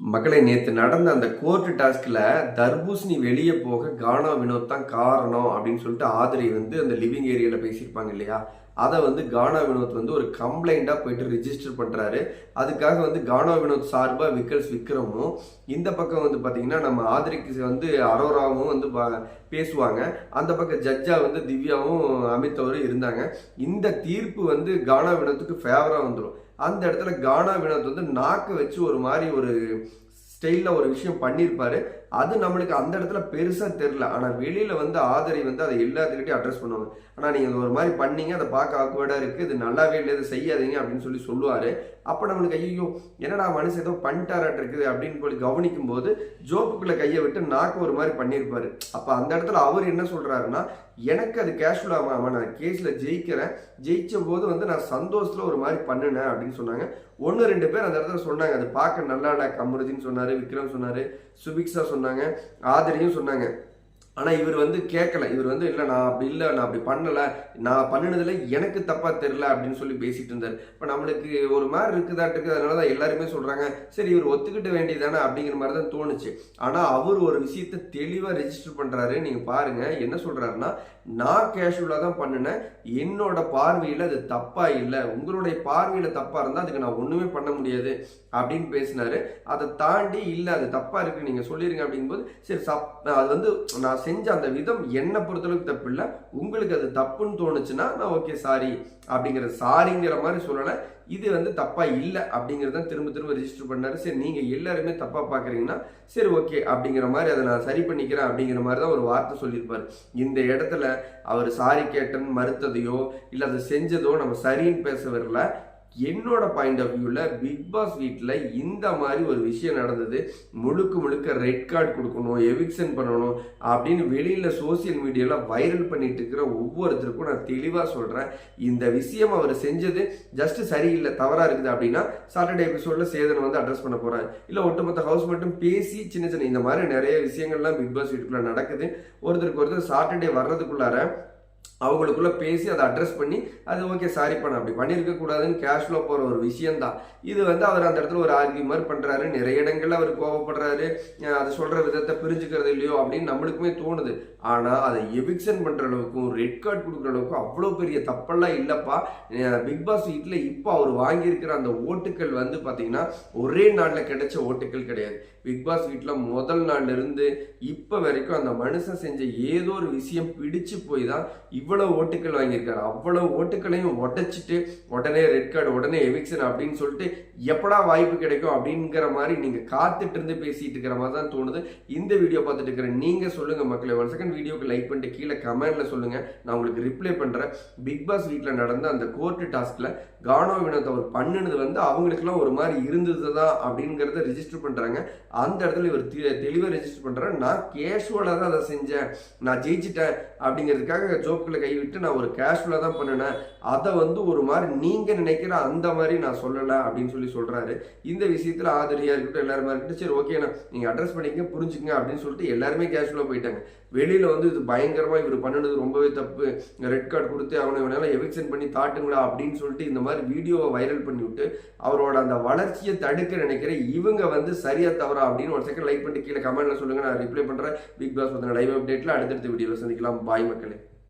மக்களை நேற்று நடந்த அந்த கோர்ட்டு டாஸ்கில் தர்பூசணி வெளியே போக கானா வினோத் தான் காரணம் அப்படின்னு சொல்லிட்டு ஆதிரை வந்து அந்த லிவிங் ஏரியாவில் பேசியிருப்பாங்க இல்லையா? அதை வந்து கானா வினோத் வந்து ஒரு கம்ப்ளைண்ட்டாக போயிட்டு ரிஜிஸ்டர் பண்ணுறாரு அதுக்காக வந்து கானா வினோத் சார்பாக விக்கல்ஸ் விக்ரமும் இந்த பக்கம் வந்து பார்த்தீங்கன்னா நம்ம ஆதிரிக்கு வந்து அரோராவும் வந்து பேசுவாங்க. அந்த பக்கம் ஜட்ஜா வந்து திவ்யாவும் அமித் அவரும் இருந்தாங்க. இந்த தீர்ப்பு வந்து கானா வினோத்துக்கு ஃபேவராக வந்துடும் அந்த இடத்துல கானா வினோத் வந்து நாக்கு வச்சு ஒரு மாதிரி ஒரு ஸ்டைலில் ஒரு விஷயம் பண்ணியிருப்பாரு அது நம்மளுக்கு அந்த இடத்துல பெருசாக தெரில ஆனால் வெளியில் வந்து ஆதரி வந்து அதை எல்லாத்துக்கிட்டையும் அட்ரஸ் பண்ணுவாங்க. ஆனால் நீங்கள் ஒரு மாதிரி பண்ணீங்க அதை பார்க்க ஆக்வர்டாக இருக்குது இது நல்லாவே இல்லை இது செய்யாதீங்க அப்படின்னு சொல்லி சொல்லுவார். அப்போ நம்மளுக்கு ஐயோ என்னடா மனுஷன் ஏதோ பண்ணிட்டாராட்டு இருக்குது அப்படின்னு சொல்லி கவனிக்கும் போது ஜோப்புக்குள்ளே கையை விட்டு நாக்கு ஒரு மாதிரி பண்ணியிருப்பார் அப்போ அந்த இடத்துல அவர் என்ன சொல்கிறாருன்னா எனக்கு அது கேஷுவலாக ஆமாம் நான் கேஸில் ஜெயிக்கிறேன். ஜெயிச்ச போது வந்து நான் சந்தோஷத்தில் ஒரு மாதிரி பண்ணினேன் அப்படின்னு சொன்னாங்க. ஒன்று ரெண்டு பேர் அந்த இடத்துல சொன்னாங்க அது பார்க்க நல்லா இல்லை சொன்னார். விக்ரம் சொன்னார் சுபிக்ஷா சொன்னாங்க ஆதிரியும் சொன்னாங்க. ஆனால் இவர் வந்து கேட்கல இவர் வந்து இல்லை நான் அப்படி இல்லை நான் அப்படி பண்ணலை. நான் பண்ணினதில் எனக்கு தப்பாக தெரில அப்படின்னு சொல்லி பேசிட்டு இருந்தார். இப்போ நம்மளுக்கு ஒரு மாதிரி இருக்குதாட்டுக்கு அதனால தான் எல்லாருமே சொல்கிறாங்க சரி இவர் ஒத்துக்கிட்ட வேண்டியதானே அப்படிங்கிற மாதிரி தான் தோணுச்சு. ஆனால் அவர் ஒரு விஷயத்தை தெளிவாக ரெஜிஸ்டர் பண்ணுறாரு நீங்கள் பாருங்கள் என்ன சொல்கிறாருன்னா நான் கேஷுவலாக தான் பண்ணினேன். என்னோட பார்வையில் அது தப்பாக இல்லை. உங்களுடைய பார்வையில் தப்பாக இருந்தால் அதுக்கு நான் ஒன்றுமே பண்ண முடியாது அப்படின்னு பேசினாரு. அதை தாண்டி இல்லை அது தப்பாக இருக்குது நீங்கள் சொல்லிருங்க அப்படிங்கும்போது சரி சப் அது வந்து நான் செஞ்ச அந்த விதம் என்னை பொறுத்தளவுக்கு தப்பு இல்லை. உங்களுக்கு அது தப்புன்னு தோணுச்சுன்னா நான் ஓகே சாரி அப்படிங்கிற சாரிங்கிற மாதிரி சொல்லலை. இது வந்து தப்பா இல்லை அப்படிங்கிறத திரும்ப திரும்ப ரிஜிஸ்டர் பண்ணாரு. சரி நீங்க எல்லாருமே தப்பா பாக்குறீங்கன்னா சரி ஓகே அப்படிங்கிற மாதிரி அதை நான் சரி பண்ணிக்கிறேன் அப்படிங்கிற மாதிரி தான் ஒரு வார்த்தை சொல்லியிருப்பாரு. இந்த இடத்துல அவர் சாரி கேட்டன்னு மறுத்ததையோ இல்லை அதை செஞ்சதோ நம்ம சரின்னு பேச வரல. என்னோட பாயிண்ட் ஆஃப் வியூவில் பிக் பாஸ் வீட்டில் இந்த மாதிரி ஒரு விஷயம் நடந்தது. முழுக்க முழுக்க ரெட் கார்டு கொடுக்கணும் எவிக்ஷன் பண்ணணும் அப்படின்னு வெளியில் சோசியல் மீடியாவில் வைரல் பண்ணிட்டு இருக்கிற ஒவ்வொருத்தருக்கும் நான் தெளிவாக சொல்கிறேன் இந்த விஷயம் அவர் செஞ்சது ஜஸ்ட் சரியில்லை தவறாக இருக்குது அப்படின்னா சாட்டர்டே எபிசோடில் சேதனை வந்து அட்ரஸ் பண்ண போகிறாங்க இல்லை ஒட்டுமொத்த ஹவுஸ் மட்டும் பேசி சின்ன சின்ன இந்த மாதிரி நிறைய விஷயங்கள்லாம் பிக் பாஸ் வீட்டுக்குள்ளே நடக்குது. ஒருத்தருக்கு ஒருத்தர் சாட்டர்டே வர்றதுக்குள்ளார அவங்களுக்குள்ள பேசி அதை அட்ரஸ் பண்ணி அது ஓகே சாரி பண்ண அப்படி பண்ணியிருக்க கூடாதுன்னு போகிற ஒரு விஷயந்தான் இது வந்து அவர் அந்த இடத்துல ஒரு ஆர்கியூ மாதிரி பண்ணுறாரு நிறைய இடங்களில் அவர் கோவப்படுறாரு. அதை சொல்கிற விதத்தை பிரிஞ்சுக்கிறது இல்லையோ அப்படின்னு நம்மளுக்குமே தோணுது. ஆனால் அதை எவிக்ஷன் பண்ணுற அளவுக்கும் ரெட் கார்டு கொடுக்குற அளவுக்கும் அவ்வளோ பெரிய தப்பெல்லாம் இல்லைப்பா. பிக் பாஸ் வீட்டில் இப்போ அவர் வாங்கியிருக்கிற அந்த ஓட்டுக்கள் வந்து பார்த்தீங்கன்னா ஒரே நாளில் கிடைச்ச ஓட்டுக்கள் கிடையாது. பிக் பாஸ் வீட்டில் முதல் நாள்ல இருந்து இப்போ வரைக்கும் அந்த மனுஷன் செஞ்ச ஏதோ ஒரு விஷயம் பிடிச்சு போய் தான் இவ்வளவு ஓட்டுக்கள் வாங்கியிருக்காரு. அவ்வளவு ஓட்டுக்களையும் உடைச்சிட்டு உடனே ரெட் கார்டு உடனே எவிக்ஷன் அப்படின்னு சொல்லிட்டு எப்படா வாய்ப்பு கிடைக்கும் அப்படிங்கிற மாதிரி நீங்க காத்துட்டு இருந்து பேசிட்டு இருக்கிற மாதிரி தான் தோணுது. இந்த வீடியோ பார்த்துட்டு இருக்கிற நீங்க சொல்லுங்க மக்களை. ஒரு செகண்ட் வீடியோக்கு லைக் பண்ணிட்டு கீழே கமெண்ட்ல சொல்லுங்க. நான் உங்களுக்கு ரிப்ளை பண்றேன். பிக் பாஸ் வீட்டில் நடந்த அந்த கோர்ட்டு டாஸ்க்ல கானோ வினோத் அவர் பண்ணுனது வந்து அவங்களுக்குலாம் ஒரு மாதிரி இருந்தது தான் அப்படிங்கிறத ரிஜிஸ்டர் பண்றாங்க. அந்த இடத்துல இவர் தெ- தெளிவா ரெஜிஸ்டர் பண்றாரு. நான் கேஷுவலாக தான் அதை செஞ்சேன். நான் ஜெயிச்சிட்டேன் அப்படிங்கிறதுக்காக ஜோ ஜோக்கில் கைவிட்டு நான் ஒரு கேஷுவலாக தான் பண்ணினேன் அதை வந்து ஒரு மாதிரி நீங்கள் நினைக்கிற அந்த மாதிரி நான் சொல்லலை அப்படின்னு சொல்லி சொல்கிறாரு இந்த விஷயத்தில் ஆதரியாக இருக்கட்டும் எல்லாருமே இருக்கட்டும் சரி ஓகே நீங்கள் அட்ரஸ் பண்ணிக்க புரிஞ்சுங்க அப்படின்னு சொல்லிட்டு எல்லாருமே கேஷுவலாக போயிட்டாங்க. வெளியில் வந்து இது பயங்கரமாக இவர் பண்ணுனது ரொம்பவே தப்பு. ரெட் கார்டு கொடுத்து அவனை இவனால எவிக்ஷன் பண்ணி தாட்டுங்களா அப்படின்னு சொல்லிட்டு இந்த மாதிரி வீடியோவை வைரல் பண்ணி விட்டு அவரோட அந்த வளர்ச்சியை தடுக்க நினைக்கிற இவங்க வந்து சரியா தவறா அப்படின்னு ஒரு செகண்ட் லைக் பண்ணிட்டு கீழே கமெண்ட்ல சொல்லுங்க. நான் ரிப்ளை பண்றேன். பிக் பாஸ் பத்தின லைவ் அப்டேட்ல அடுத்தடுத்த வீடியோவில் சந்திக்கலாம். பாய் மக்களே.